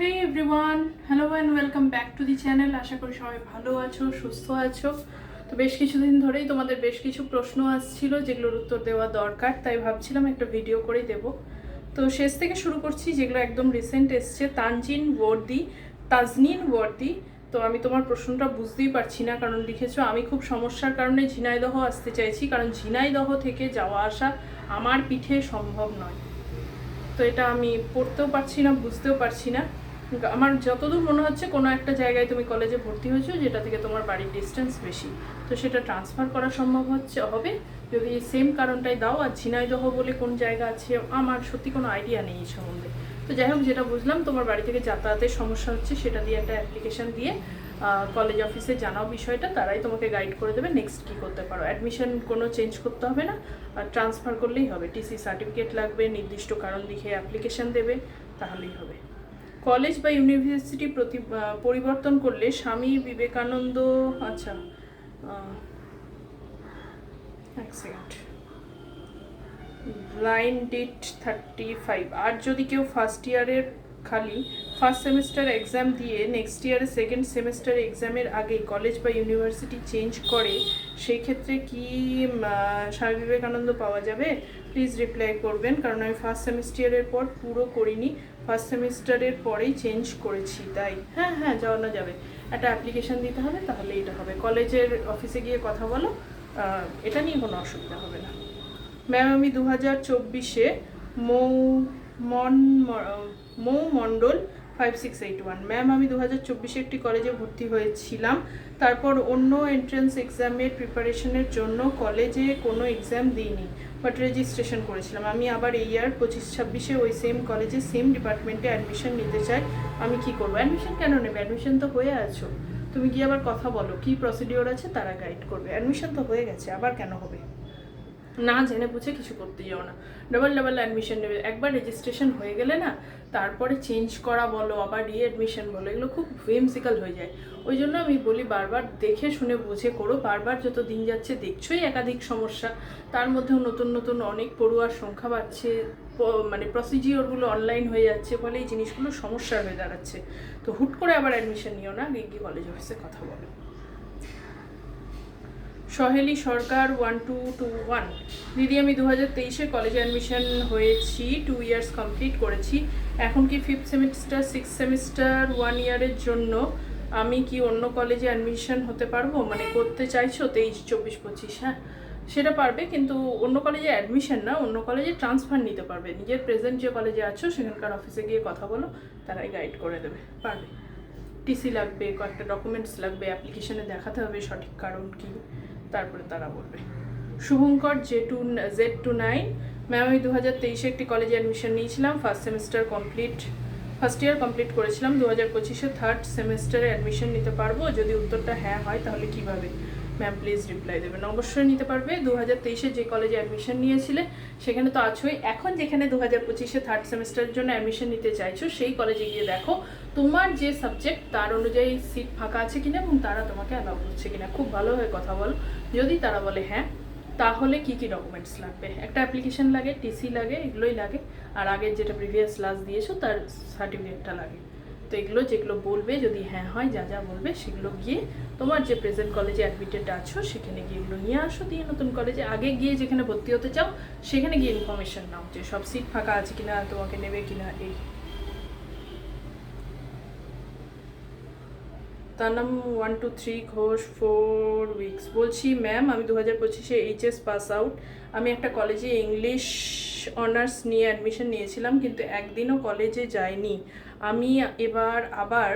Hey everyone hello and welcome back to the channel আশা করি সবাই ভালো আছো, সুস্থ আছো। তো বেশ কিছুদিন ধরেই তোমাদের বেশ কিছু প্রশ্ন আসছিল যেগুলোর উত্তর দেওয়া দরকার, তাই ভাবছিলাম একটা ভিডিও করেই দেব। তো শেষ থেকে শুরু করছি যেগুলো একদম রিসেন্ট এসছে, তানজিন ওয়ার্দি, তাজনিন ওয়ার্দি। তো আমি তোমার প্রশ্নটা বুঝতেই পারছি না, কারণ লিখেছো, আমি খুব সমস্যার কারণে ঝিনাইদহ আসতে চাইছি, কারণ ঝিনাইদহ থেকে যাওয়া আসা আমার পিঠে সম্ভব নয়। তো এটা আমি পড়তেও পারছি না, বুঝতেও পারছি না। আমার যতদূর মনে হচ্ছে, কোনো একটা জায়গায় তুমি কলেজে ভর্তি হয়েছো যেটা থেকে তোমার বাড়ির ডিস্টেন্স বেশি। তো সেটা ট্রান্সফার করা সম্ভব হচ্ছে, হবে? যদি সেম কারণটাই দাও আর ঝিনাইদহ বলে কোন জায়গা আছে, আমার সত্যি কোনো আইডিয়া নেই এই সম্বন্ধে। তো যাই হোক, যেটা বুঝলাম, তোমার বাড়ি থেকে যাতায়াতের সমস্যা হচ্ছে, সেটা দিয়ে একটা অ্যাপ্লিকেশন দিয়ে কলেজ অফিসে জানাও বিষয়টা, তারাই তোমাকে গাইড করে দেবে নেক্সট কী করতে পারো। অ্যাডমিশন কোনো চেঞ্জ করতে হবে না, আর ট্রান্সফার করলেই হবে। টিসি সার্টিফিকেট লাগবে, নির্দিষ্ট কারণ লিখে অ্যাপ্লিকেশন দেবে, তাহলেই হবে। কলেজ বা ইউনিভার্সিটি প্রতি পরিবর্তন করলে স্বামী বিবেকানন্দ আচ্ছা ব্লাইন্ড ডিট থার্টি ফাইভ আর যদি কেউ ফার্স্ট ইয়ারের খালি ফার্স্ট সেমিস্টার এক্সাম দিয়ে নেক্সট ইয়ারের সেকেন্ড সেমিস্টার এক্সামের আগে কলেজ বা ইউনিভার্সিটি চেঞ্জ করে সেই ক্ষেত্রে কি স্বামী বিবেকানন্দ পাওয়া যাবে? প্লিজ রিপ্লাই করবেন, কারণ আমি ফার্স্ট সেমিস্টারের পর পুরো করিনি। ফার্স্ট সেমিস্টারের পরেই চেঞ্জ করেছি, তাই। হ্যাঁ হ্যাঁ যাওয়ানো যাবে। একটা অ্যাপ্লিকেশান দিতে হবে, তাহলে এটা হবে। কলেজের অফিসে গিয়ে কথা বলো এটা নিয়ে কোনো অসুবিধা হবে না। ম্যাম আমি দু হাজার চব্বিশে মৌ মন, Mou Mondal five six eight one ma'am আমি দু হাজার চব্বিশে একটি কলেজে ভর্তি হয়েছিলাম। তারপর অন্য এন্ট্রান্স এক্সামের প্রিপারেশনের জন্য কলেজে কোনো এক্সাম দিইনি বাট রেজিস্ট্রেশন করেছিলাম। আমি আবার এই ইয়ার পঁচিশ ছাব্বিশে ওই সেম কলেজে সেম ডিপার্টমেন্টে অ্যাডমিশন নিতে চাই। আমি কি করব? অ্যাডমিশন কেন নেবে? অ্যাডমিশন তো হয়ে আছো। তুমি গিয়ে আবার কথা বলো, কি প্রসিডিওর আছে? তারা গাইড করবে। অ্যাডমিশন তো হয়ে গেছে, আবার কেন হবে? না জেনে বুঝে কিছু করতে যাও না। ডাবল ডাবল অ্যাডমিশন নেবে। একবার রেজিস্ট্রেশন হয়ে গেলে না, তারপরে চেঞ্জ করা বলো, আবার রিঅ্যাডমিশন বলো, এগুলো খুব ভেমসিক্যাল হয়ে যায়। ওই জন্য আমি বলি বারবার দেখে শুনে বুঝে করো। বারবার যত দিন যাচ্ছে দেখছোই একাধিক সমস্যা। তার মধ্যেও নতুন নতুন অনেক পড়ুয়ার সংখ্যা বাড়ছে। মানে প্রসিজিওরগুলো অনলাইন হয়ে যাচ্ছে ফলে এই জিনিসগুলো সমস্যা হয়ে দাঁড়াচ্ছে। তো হুট করে আবার অ্যাডমিশন নিও না। গিয়ে কলেজ অফিসে কথা বলো। Saheli Sarkar one two two one দিদি, আমি দু হাজার তেইশে কলেজে অ্যাডমিশন হয়েছি টু ইয়ার্স কমপ্লিট করেছি। এখন কি fifth semester six semester one ইয়ারের জন্য আমি কি অন্য কলেজে অ্যাডমিশন হতে পারব? মানে করতে চাইছো তেইশ, চব্বিশ, পঁচিশ হ্যাঁ? সেটা পারবে, কিন্তু অন্য কলেজে অ্যাডমিশন না, অন্য কলেজে ট্রান্সফার নিতে পারবে। নিজের প্রেজেন্ট যে কলেজে আছো, সেখানকার অফিসে গিয়ে কথা বলো, তারাই গাইড করে দেবে। পারবে? টিসি লাগবে, কয়েকটা ডকুমেন্টস লাগবে অ্যাপ্লিকেশনে দেখাতে হবে সঠিক কারণ কি। তারপরে তারা বলবে। Shubhankar J two Z two nine. Ma'am, আমি দু হাজার তেইশে একটি কলেজে অ্যাডমিশন নিয়েছিলাম। First semester complete first year complete করেছিলাম। দু হাজার পঁচিশে থার্ড সেমিস্টারে অ্যাডমিশন নিতে পারব। যদি উত্তরটা হ্যাঁ হয়, তাহলে কীভাবে? ম্যাম প্লিজ রিপ্লাই দেবেন। অবশ্যই নিতে পারবে। দু হাজার তেইশে যে কলেজে অ্যাডমিশন নিয়েছিলে, সেখানে তো আছোই। এখন যেখানে দু হাজার পঁচিশে থার্ড সেমিস্টারের জন্য অ্যাডমিশন নিতে চাইছো, সেই কলেজে গিয়ে দেখো। তোমার যে সাবজেক্ট তার অনুযায়ী সিট ফাঁকা আছে কিনা এবং তারা তোমাকে অ্যালাউ করছে কিনা। খুব ভালোভাবে কথা বলো। যদি তারা বলে হ্যাঁ তাহলে কি কি ডকুমেন্টস লাগবে? একটা অ্যাপ্লিকেশন লাগে টিসি লাগে, এগুলোই লাগে। আর আগের যেটা প্রিভিয়াস ক্লাস দিয়েছ, তার সার্টিফিকেটটা লাগে। তো এগুলো যেগুলো বলবে, যদি হ্যাঁ হয়, যা যা বলবে, সেগুলো গিয়ে তোমার যে প্রেজেন্ট কলেজে অ্যাডমিটেড আছো, সেখানে গিয়ে এগুলো নিয়ে আসো, দিয়ে নতুন কলেজে আগে গিয়ে যেখানে ভর্তি হতে চাও, সেখানে গিয়ে ইনফরমেশন নাও যে সব সিট ফাঁকা আছে কিনা, তোমাকে নেবে কিনা, এই। তার নাম one two three Ghosh four weeks বলছি ম্যাম আমি দু হাজার পঁচিশে এইচএস পাস আউট আমি একটা কলেজে ইংলিশ অনার্স নিয়ে অ্যাডমিশন নিয়েছিলাম, কিন্তু একদিনও কলেজে যাইনি। আমি এবার আবার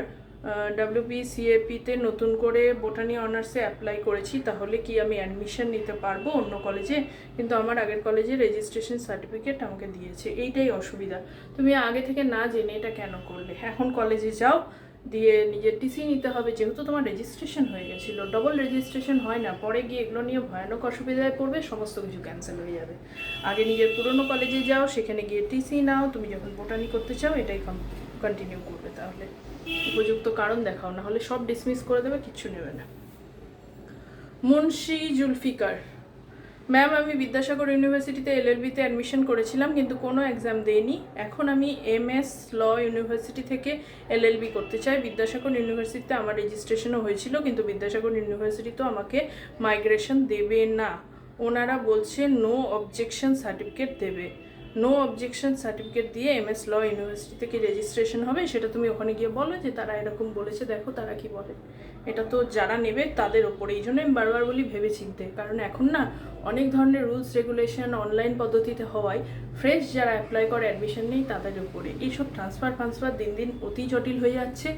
ডাব্লিউবিসিএপিতে নতুন করে বোটানি অনার্সে অ্যাপ্লাই করেছি, তাহলে কি আমি অ্যাডমিশন নিতে পারব অন্য কলেজে কিন্তু আমার আগের কলেজে রেজিস্ট্রেশন সার্টিফিকেট আমাকে দিয়েছে। এইটাই অসুবিধা। তুমি আগে থেকে না জেনে এটা কেন করলে? এখন কলেজে যাও দিয়ে নিজের টিসি নিতে হবে, যেহেতু তোমার রেজিস্ট্রেশন হয়ে গেছিল। ডবল রেজিস্ট্রেশন হয় না, পরে গিয়ে এগুলো নিয়ে ভয়ানক অসুবিধায় পড়বে, সমস্ত কিছু ক্যান্সেল হয়ে যাবে। আগে নিজের পুরনো কলেজে যাও, সেখানে গিয়ে টিসি নাও, তুমি যখন বোটানি করতে চাও, এটাই কন্টিনিউ করবে তাহলে। উপযুক্ত কারণ দেখাও না হলে সব ডিসমিস করে দেবে, কিচ্ছু নেবে না। মুন্সি জুলফিকার ম্যাম আমি বিদ্যাসাগর ইউনিভার্সিটিতে এলএলবিতে অ্যাডমিশন করেছিলাম, কিন্তু কোনো এক্সাম দেইনি। এখন আমি এমএস ল ইউনিভার্সিটি থেকে এলএলবি করতে চাই। বিদ্যাসাগর ইউনিভার্সিটিতে আমার রেজিস্ট্রেশনও হয়েছিল, কিন্তু বিদ্যাসাগর ইউনিভার্সিটি তো আমাকে মাইগ্রেশন দেবে না। ওনারা বলছে নো অবজেকশন সার্টিফিকেট দেবে। নো অবজেকশন সার্টিফিকেট দিয়ে এমএস ল ইউনিভার্সিটি থেকে রেজিস্ট্রেশন হবে। সেটা তুমি ওখানে গিয়ে বলো যে তারা এরকম বলেছে, দেখো তারা কি বলে। এটা তো যারা নেবে তাদের ওপরে। এই জন্য আমি বারবার বলি ভেবে চিনতে কারণ এখন না অনেক ধরনের রুলস, রেগুলেশন অনলাইন পদ্ধতিতে হওয়ায় ফ্রেশ যারা অ্যাপ্লাই করে অ্যাডমিশন নেই তাদের উপরে। এইসব ট্রান্সফার ট্রান্সফার দিন দিন অতি জটিল হয়ে যাচ্ছে।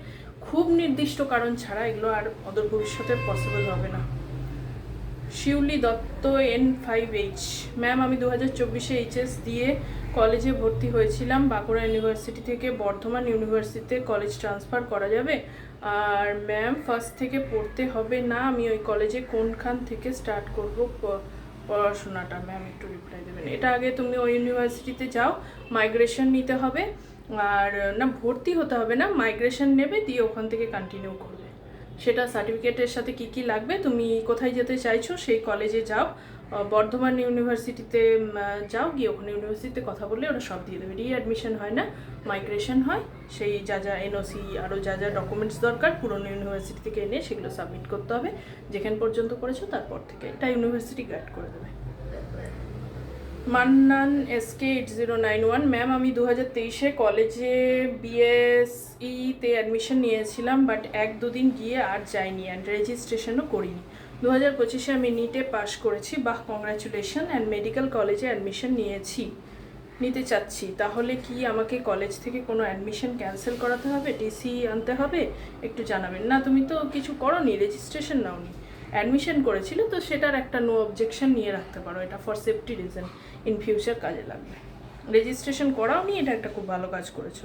খুব নির্দিষ্ট কারণ ছাড়া এগুলো আর অদূর ভবিষ্যতে পসিবল হবে না। Sheuli Dutta N five H ma'am আমি দু হাজার চব্বিশে এইচএস দিয়ে কলেজে ভর্তি হয়েছিলাম। বাঁকুড়া ইউনিভার্সিটি থেকে বর্ধমান ইউনিভার্সিটিতে কলেজ ট্রান্সফার করা যাবে। আর ম্যাম ফার্স্ট থেকে পড়তে হবে না, আমি ওই কলেজে কোনখান থেকে স্টার্ট করব পড়াশোনাটা? ম্যাম একটু রিপ্লাই দেবেন। এটা আগে তুমি ওই ইউনিভার্সিটিতে যাও মাইগ্রেশন নিতে হবে। আর, না, ভর্তি হতে হবে না মাইগ্রেশন নেবে, দিয়ে ওখান থেকে কন্টিনিউ করবে। সেটা সার্টিফিকেটের সাথে কি কি লাগবে, তুমি কোথায় যেতে চাইছো, সেই কলেজে যাও। বর্ধমান ইউনিভার্সিটিতে যাও, গিয়ে ওখানে ইউনিভার্সিটিতে কথা বললে ওরা সব দিয়ে দেবে। রিঅ্যাডমিশন হয় না মাইগ্রেশন হয়। সেই যা যা এনওসি আরও যা যা ডকুমেন্টস দরকার, পুরনো ইউনিভার্সিটি থেকে এনে সেগুলো সাবমিট করতে হবে। যেখান পর্যন্ত করেছ, তারপর থেকে। এটা ইউনিভার্সিটি গাইড করে দেবে। Mannan SK eight zero nine one ma'am আমি দু হাজার তেইশে কলেজে বিএসইতে অ্যাডমিশন নিয়েছিলাম বাট এক দুদিন গিয়ে আর যাইনি অ্যান্ড রেজিস্ট্রেশনও করিনি। দু হাজার পঁচিশে আমি নিটে পাশ করেছি। বাহ কংগ্রাচুলেশন অ্যান্ড মেডিকেল কলেজে অ্যাডমিশন নিয়েছি। নিতে চাচ্ছি। তাহলে কি আমাকে কলেজ থেকে কোনো অ্যাডমিশন ক্যান্সেল করাতে হবে? টিসি আনতে হবে? একটু জানাবেন। না, তুমি তো কিছু করো নি রেজিস্ট্রেশন নাওনি। অ্যাডমিশন করেছিল, তো সেটার একটা নো অবজেকশন নিয়ে রাখতে পারো। এটা for safety reason in future কাজে লাগবে। রেজিস্ট্রেশন করাও নি এটা একটা খুব ভালো কাজ করেছ।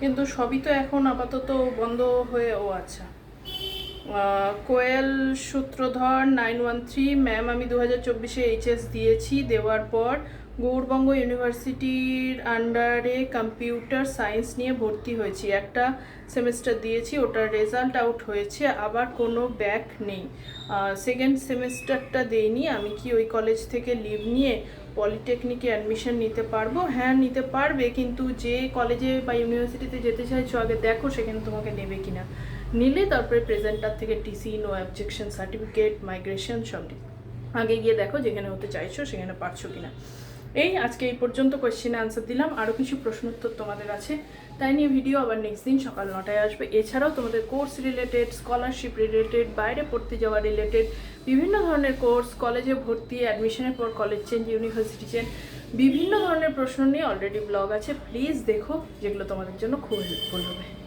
কিন্তু সবই তো এখন আপাতত বন্ধ হয়ে, ও আচ্ছা। Koel Sutradhar nine one three ma'am আমি দু হাজার চব্বিশে এইচএস দিয়েছি, দেওয়ার পর গৌড়বঙ্গ ইউনিভার্সিটির আন্ডারে কম্পিউটার সায়েন্স নিয়ে ভর্তি হয়েছি। একটা সেমেস্টার দিয়েছি, ওটার রেজাল্ট আউট হয়েছে, আবার কোনো ব্যাক নেই। সেকেন্ড সেমেস্টারটা দেইনি, আমি কি ওই কলেজ থেকে লিভ নিয়ে পলিটেকনিকে অ্যাডমিশন নিতে পারব? হ্যাঁ নিতে পারবে, কিন্তু যে কলেজে বা ইউনিভার্সিটিতে যেতে চাইছো, আগে দেখো সেখানে তোমাকে নেবে কিনা। নিলে তারপরে প্রেজেন্টার থেকে TC, no objection certificate, migration সব আগে গিয়ে দেখো যেখানে হতে চাইছো, সেখানে পারছ কিনা। এই আজকে এই পর্যন্ত কোয়েশ্চেনে আনসার দিলাম। আরও কিছু প্রশ্ন উত্তর তোমাদের আছে। তাই নিয়ে ভিডিও আবার নেক্সট দিন সকাল নটায় আসবে। এছাড়াও তোমাদের কোর্স রিলেটেড স্কলারশিপ রিলেটেড বাইরে পড়তে যাওয়া রিলেটেড বিভিন্ন ধরনের কোর্স কলেজে ভর্তি অ্যাডমিশনের পর কলেজ চেঞ্জ ইউনিভার্সিটি চেঞ্জ বিভিন্ন ধরনের প্রশ্ন নিয়ে অলরেডি ব্লগ আছে। প্লিজ দেখো যেগুলো তোমাদের জন্য খুব হেল্পফুল হবে।